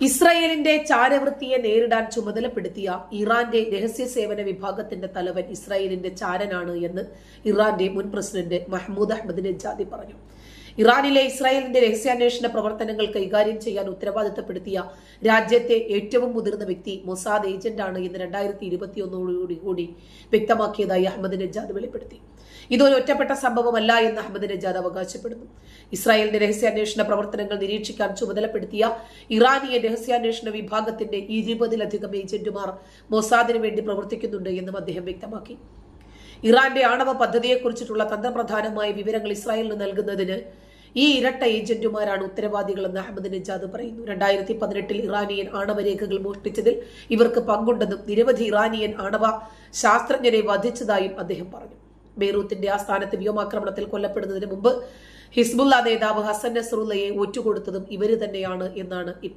ഇസ്രായേലിന്റെ ചാരവൃത്തിയെ നേരിടാൻ ചുമതലപ്പെടുത്തിയ ഇറാന്റെ രഹസ്യ സേവന വിഭാഗത്തിന്റെ തലവൻ ഇസ്രായേലിന്റെ ചാരനാണ് എന്ന് ഇറാന്റെ മുൻ പ്രസിഡന്റ് മഹ്മൂദ് അഹമ്മദ് നജാദി പറഞ്ഞു. ഇറാനിലെ ഇസ്രായേലിന്റെ രഹസ്യാന്വേഷണ പ്രവർത്തനങ്ങൾ കൈകാര്യം ചെയ്യാൻ ഉത്തരവാദിത്തപ്പെടുത്തിയ രാജ്യത്തെ ഏറ്റവും മുതിർന്ന വ്യക്തി മൊസാദ് ഏജന്റാണ് എന്ന് രണ്ടായിരത്തി ഇരുപത്തിയൊന്നോടുകൂടി കൂടി വ്യക്തമാക്കിയതായി അഹമ്മദ് നജാദ് വെളിപ്പെടുത്തി. ഇതൊരു ഒറ്റപ്പെട്ട സംഭവമല്ല എന്ന് അഹമ്മദ് നജാദ് അവകാശപ്പെടുന്നു. ഇസ്രായേലിന്റെ രഹസ്യാന്വേഷണ പ്രവർത്തനങ്ങൾ നിരീക്ഷിക്കാൻ ചുമതലപ്പെടുത്തിയ ഇറാനിയൻ രഹസ്യാന്വേഷണ വിഭാഗത്തിന്റെ ഇരുപതിലധികം ഏജന്റുമാർ മൊസാദിന് വേണ്ടി പ്രവർത്തിക്കുന്നുണ്ട് എന്നും അദ്ദേഹം വ്യക്തമാക്കി. ഇറാന്റെ ആണവ പദ്ധതിയെക്കുറിച്ചിട്ടുള്ള തന്ത്രപ്രധാനമായ വിവരങ്ങൾ ഇസ്രായേലിന് നൽകുന്നതിന് ഈ ഇരട്ട ഏജന്റുമാരാണ് ഉത്തരവാദികളെന്ന് അഹമ്മദ് നജാദ് പറയുന്നു. രണ്ടായിരത്തി പതിനെട്ടിൽ ഇറാനിയൻ ആണവ രേഖകൾ മോഷ്ടിച്ചതിൽ ഇവർക്ക് പങ്കുണ്ടെന്നും നിരവധി ഇറാനിയൻ ആണവ ശാസ്ത്രജ്ഞരെ വധിച്ചതായും അദ്ദേഹം പറഞ്ഞു. ബെയ്റൂത്തിന്റെ ആസ്ഥാനത്ത് വ്യോമാക്രമണത്തിൽ കൊല്ലപ്പെടുന്നതിന് മുമ്പ് ഹിസ്ബുല്ല നേതാവ് ഹസൻ നസറുല്ലയെ ഒറ്റുകൊടുത്തതും ഇവർ തന്നെയാണ് എന്നാണ് ഇപ്പോൾ